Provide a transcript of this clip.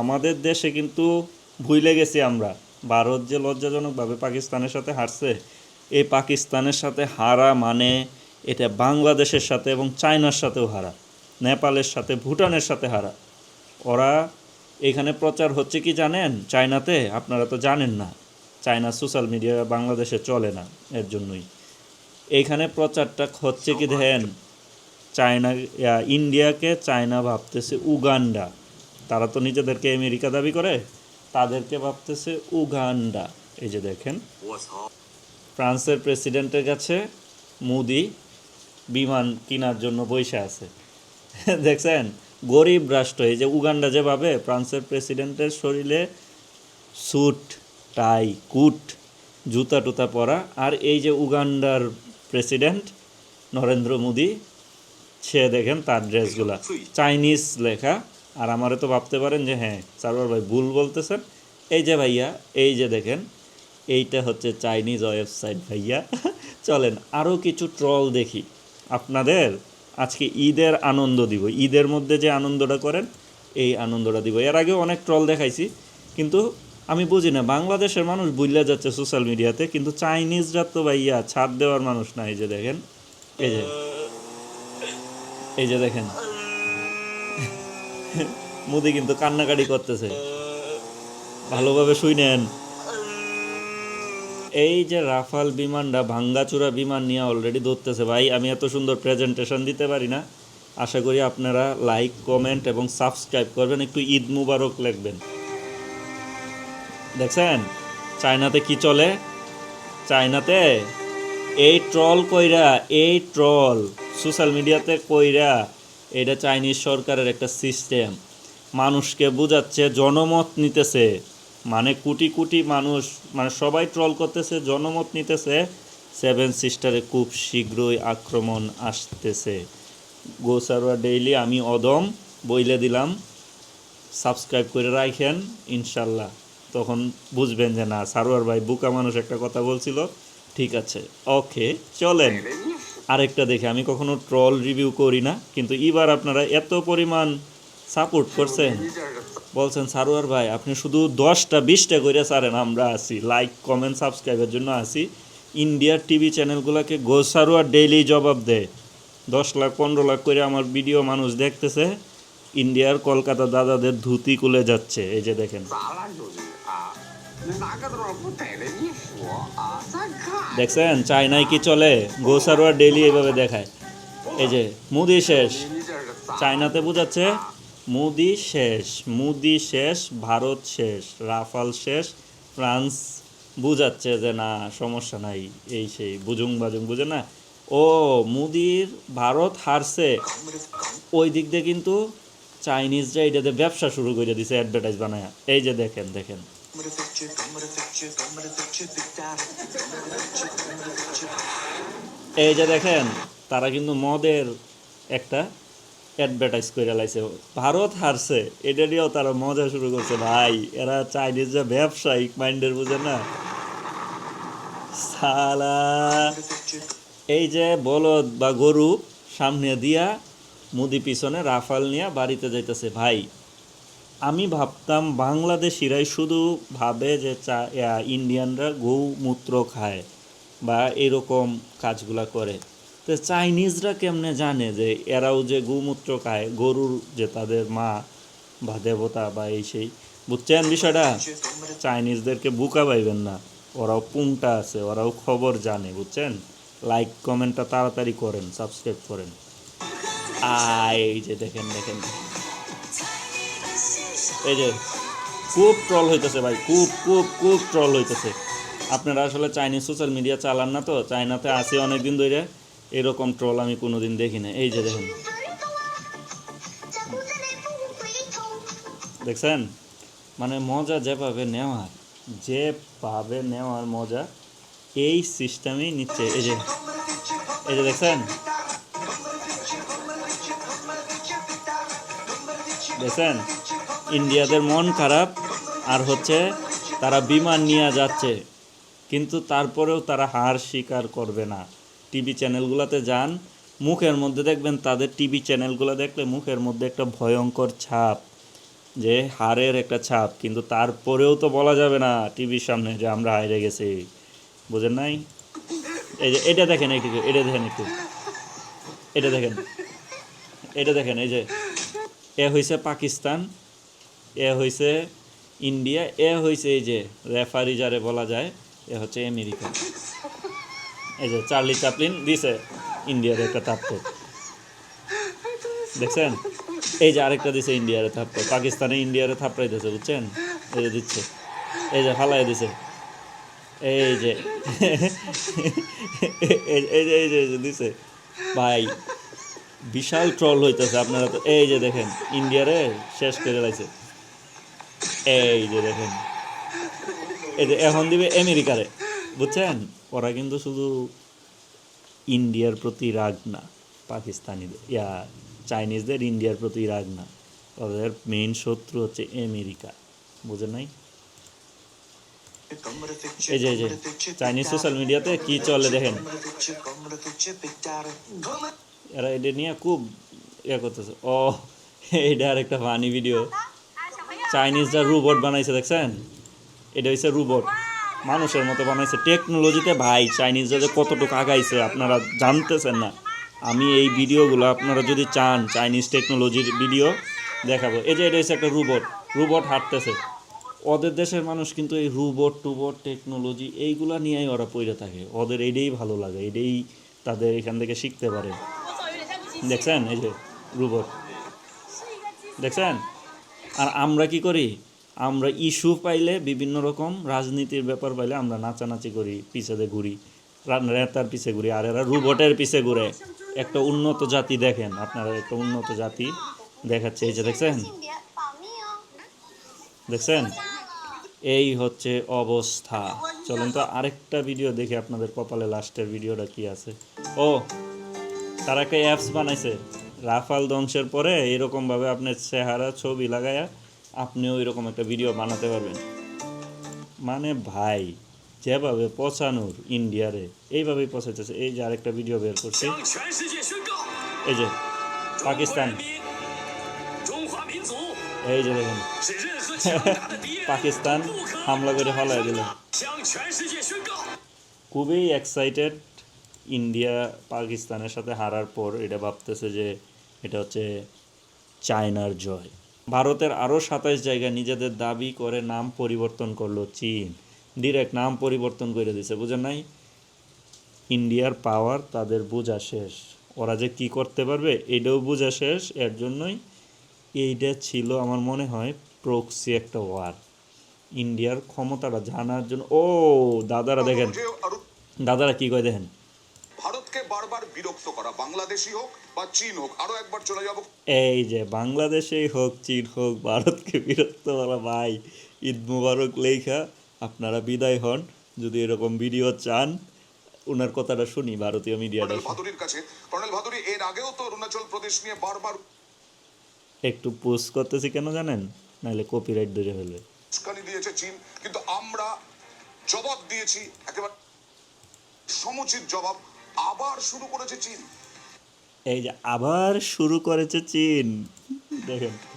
আমাদের দেশে কিন্তু ভুলে গেছি আমরা। ভারত যে লজ্জাজনকভাবে পাকিস্তানের সাথে হারছে, এই পাকিস্তানের সাথে হারা মানে এটা বাংলাদেশের সাথে এবং চায়নার সাথেও হারা, নেপালের সাথে, ভুটানের সাথে হারা। ওরা এখানে প্রচার হচ্ছে কি জানেন? চায়নাতে? আপনারা তো জানেন না। চায়না সোশ্যাল মিডিয়া বাংলাদেশে চলে না এর জন্যই। এইখানে প্রচারটা হচ্ছে কি দেখেন? চায়না ইন্ডিয়াকে চায়না ভাবতেছে উগান্ডা। তারা তো নিজেদেরকে আমেরিকা দাবি করে তাদেরকে ভাবতেছে উগান্ডা। এই যে দেখেন ফ্রান্সের প্রেসিডেন্টের কাছে মোদি বিমান কেনার জন্য বসে আছে। দেখছেন গরিব রাষ্ট্র এই যে উগান্ডা যেভাবে ফ্রান্সের প্রেসিডেন্টের শরীরে স্যুট টাই কুট জুতা টুতা পরা আর এই যে উগান্ডার প্রেসিডেন্ট নরেন্দ্র মোদি সে দেখেন তার ড্রেসগুলা চাইনিজ লেখা। আর আমারে তো ভাবতে পারেন যে হ্যাঁ সারোয়ার ভাই ভুল বলতেছেন। এই যে ভাইয়া, এই যে দেখেন, এইটা হচ্ছে চাইনিজ ওয়েবসাইট ভাইয়া। চলেন আরও কিছু ট্রল দেখি। আপনাদের আজকে ঈদের আনন্দ দিব। ঈদের মধ্যে যে আনন্দটা করেন, এই আনন্দটা দিব। এর আগেও অনেক ট্রল দেখাইছি, কিন্তু আমি বুঝি না, বাংলাদেশের মানুষ বুঝলে যাচ্ছে সোশ্যাল মিডিয়াতে কিন্তু চাইনিজরা তো ভাইয়া ছাড় দেওয়ার মানুষ না। এই যে দেখেন, এই যে এই যে দেখেন। মোদি কিন্তু কান্নাকাটি করতেছে। ভালোভাবে শুই নেন। এই যে রাফাল বিমানটা ভাঙ্গাচুরা বিমান নিয়ে অলরেডি ধরতেছে, ভাই, আমি এত সুন্দর প্রেজেন্টেশন দিতে পারি না। আশা করি আপনারা লাইক কমেন্ট এবং সাবস্ক্রাইব করবেন, একটু ঈদ মুবারক লিখবেন দেখছেন? চায়নাতে কি চলে? চায়নাতে? এই ট্রল কইরা, এই ট্রল সোশ্যাল মিডিয়াতে কইরা এটা চাইনিজ সরকারের একটা সিস্টেম। মানুষকে বোঝাচ্ছে, জনমত নিতেছে। মানে কোটি কোটি মানুষ মানে সবাই ট্রল করতেছে, জনমত নিতেছে। সেভেন সিস্টারে খুব শীঘ্রই আক্রমণ আসতেছে। গোসারোয়া ডেইলি আমি অদম, বইলে দিলাম। সাবস্ক্রাইব করে রাখেন ইনশাল্লাহ। তখন বুঝবেন যে না, সারোয়ার ভাই বুকা মানুষ একটা কথা বলছিল। ঠিক আছে ওকে চলেন। আরেকটা দেখে, আমি কখনো ট্রল রিভিউ করি না, কিন্তু এবার আপনারা এত পরিমাণ সাপোর্ট করছেন। বলছেন, সারোয়ার ভাই, আপনি শুধু দশটা, বিশটা করে সারেন আমরা আসি লাইক কমেন্ট সাবস্ক্রাইবের জন্য আসি ইন্ডিয়ার টিভি চ্যানেলগুলোকে গো সারোয়ার ডেইলি জবাব দেয় দশ লাখ, পনেরো লাখ করে আমার ভিডিও মানুষ দেখতেছে। ইন্ডিয়ার কলকাতা দাদাদের ধুতি কুলে যাচ্ছে। এই যে দেখেন। দেখছেন? চায়নায় কি চলে? গোসারোয়া ডেলি এইভাবে দেখায়। এই যে, মুদি শেষ। চায়নাতে বোঝাচ্ছে, মুদি শেষ মুদি শেষ, ভারত শেষ, রাফাল শেষ, ফ্রান্স বুঝাচ্ছে যে না, সমস্যা নাই। এই সেই বুঝুং বাজুং বুঝে না? ও, মুদির ভারত হারছে। ওই দিক দিয়ে কিন্তু চাইনিজরা এটাতে ব্যবসা শুরু করে দিছে অ্যাডভার্টাইজ বানায়। এই যে দেখেন দেখেন। এই যে দেখেন তারা কিন্তু মদের একটা অ্যাডভার্টাইজ করে লাইছে। ভারত হারছে এটা নিয়েও তারা মজা শুরু করছে। ভাই এরা চাইনিজরা ব্যবসায়িক মাইন্ডের বুঝে না? সালা। এই যে বলদ বা গরু সামনে দিয়া মুদি পিছনে রাফাল নিয়ে বাড়িতে যাইতেছে। ভাই আমি ভাবতাম বাংলাদেশিরাই শুধু ভাবে যে চা ইন্ডিয়ানরা গৌমূত্র খায় বা এরকম কাজগুলা করে। তো চাইনিজরা কেমনে জানে যে এরাও যে গৌমূত্র খায়, গরুর যে তাদের মা বা দেবতা বা এই সেই? বুঝছেন বিষয়টা? চাইনিজদেরকে বুকা পাইবেন না। ওরাও পুংটা আছে, ওরাও খবর জানে, বুঝছেন? লাইক কমেন্টটা তাড়াতাড়ি করেন সাবস্ক্রাইব করেন। আয়, এই যে দেখেন দেখেন। এই যে, খুব ট্রল হইতেছে ভাই, খুব খুব খুব ট্রল হইতেছে। আপনারা আসলে চাইনিজ সোশ্যাল মিডিয়া চালান না তো চায়নাতে আসি অনেকদিন ধরে এরকম ট্রল আমি কোনোদিন দেখি না এই যে দেখেন। দেখছেন? মানে মজা যেভাবে নেওয়ার যেভাবে নেওয়ার মজা, এই সিস্টেমেই নিচ্ছে। এই যে এই যে দেখছেন? দেখছেন? ইন্ডিয়াদের মন খারাপ, আর হচ্ছে তারা বিমান নিয়ে যাচ্ছে, কিন্তু তারপরেও তারা হার স্বীকার করবে না। টিভি চ্যানেলগুলোতে যান, মুখের মধ্যে দেখবেন তাদের টিভি চ্যানেলগুলো দেখলে মুখের মধ্যে একটা ভয়ঙ্কর ছাপ, যে হারের একটা ছাপ, কিন্তু তারপরেও তো বলা যাবে না টিভির সামনে যে আমরা হারে গেছি। বুঝেন নাই? এই যে, এটা দেখেন একটু এটা দেখেন একটু। এটা দেখেন এটা দেখেন এই যে, এ হয়েছে পাকিস্তান। এ হয়েছে ইন্ডিয়া, এ হয়েছে এই যে রেফারি যারে বলা যায়, এ হচ্ছে আমেরিকা। এই যে চার্লি চাপলিন দিছে ইন্ডিয়ার একটা থাপ্পড়। দেখছেন? এই যে আরেকটা দিছে ইন্ডিয়ারে থাপ্পড়, পাকিস্তানে ইন্ডিয়ারে থাপ্পড়াই দিছে, বুঝছেন? এই যে দিচ্ছে, এই যে ফালাই দিছে। এই যে এই যে এই যে দিছে। ভাই, বিশাল ট্রল হইতেছে আপনারা তো। এই যে দেখেন, ইন্ডিয়ারে শেষ করে লাইছে। এই যে দেখেন। এই যে এখন দিবে আমেরিকারে। বুঝছেন? ওরা কিন্তু শুধু ইন্ডিয়ার প্রতি রাগ না, পাকিস্তানিদের, ইয়া, চাইনিজদের ইন্ডিয়ার প্রতি রাগ না। ওদের মেইন শত্রু হচ্ছে আমেরিকা। বুঝেন নাই? এই যে যে, চাইনিজ সোশ্যাল মিডিয়াতে কি চলে দেখেন? এরা এটা নিয়ে খুব ইয়ে করতেছে। ও, এটা আর একটা ফানি ভিডিও চাইনিজরা রোবট বানাইছে, দেখছেন? এটা হচ্ছে রোবট মানুষের মতো বানাইছে। টেকনোলজিতে ভাই চাইনিজরা যে কতটুকু আগাইছে, আপনারা জানতেছেন না। আমি এই ভিডিওগুলো আপনারা যদি চান চাইনিজ টেকনোলজির ভিডিও দেখাবো। এই যে এটা হচ্ছে একটা রোবট রোবট হাঁটতেছে। ওদের দেশের মানুষ কিন্তু এই রোবট টুবট টেকনোলজি এইগুলো নিয়েই ওরা পড়ে থাকে। ওদের এইটাই ভালো লাগে, এটাই তাদের এখান থেকে শিখতে পারে। দেখছেন? এই যে রোবট দেখছেন? আর আমরা কি করি? আমরা ইস্যু পাইলে বিভিন্ন রকম রাজনীতির ব্যাপার পাইলে আমরা নাচানাচি করি পিছাদে ঘুরি। নেতার পিছে ঘুরি, আর এরা রোবটের পিছে ঘুরে। একটা উন্নত জাতি দেখেন, আপনারা একটা উন্নত জাতি দেখাচ্ছে, এই যে দেখছেন? দেখছেন? এই হচ্ছে অবস্থা। চলুন তো আরেকটা ভিডিও দেখি আপনাদের কপালে লাস্টের ভিডিওটা কি আছে? ও, তারা একটা অ্যাপস বানাইছে। রাফাল ধ্বংসের পরে এরকমভাবে আপনার চেহারা, ছবি লাগায়া আপনিও এরকম একটা ভিডিও বানাতে পারবেন। মানে ভাই, যেভাবে পচানোর ইন্ডিয়ারে, এইভাবেই পচাইতেছে। এই যে আরেকটা ভিডিও বের করছে। এই যে, পাকিস্তান। এই যে দেখেন, পাকিস্তান হামলা করে হলায় দিল। খুবই এক্সাইটেড ইন্ডিয়া পাকিস্তানের সাথে হারার পর এটা ভাবতেছে যে এটা হচ্ছে চায়নার জয়। ভারতের আরও সাতাইশ জায়গায় নিজেদের দাবি করে নাম পরিবর্তন করল চীন। ডিরেক্ট নাম পরিবর্তন করে দিছে বুঝেন নাই? ইন্ডিয়ার পাওয়ার তাদের বোঝা শেষ। ওরা যে কি করতে পারবে এটাও বোঝা শেষ। এর জন্যই এইটা ছিল আমার মনে হয় প্রক্সি একটা ওয়ার ইন্ডিয়ার ক্ষমতাটা জানার জন্য ও দাদারা দেখেন। দাদারা কি কয় দেখেন? ভারতকে বারবার বিরক্ত করা। বাংলাদেশি হোক বা চীন হোক আরও একবার চলে যাব। এই যে বাংলাদেশেই হোক চীন হোক ভারতকে বিরক্ত বলা ভাই ঈদ মুবারক লেখা আপনারা বিদায় হন। যদি এরকম ভিডিও চান ওনার কথাটা শুনি ভারতীয় মিডিয়াটা ভাদুরীর কাছে। কর্নেল ভাদুরী এর আগেও তো অরুণাচল প্রদেশ নিয়ে বারবার একটু পোস্ট করতেছি কেন জানেন? নাহলে কপিরাইট ধরে ফেলবে। উস্কানি দিয়েছে চীন কিন্তু আমরা জবাব দিয়েছি একেবারে সমুচিত জবাব। আবার শুরু করেছে চীন। এই যে আবার শুরু করেছে চীন। দেখেন।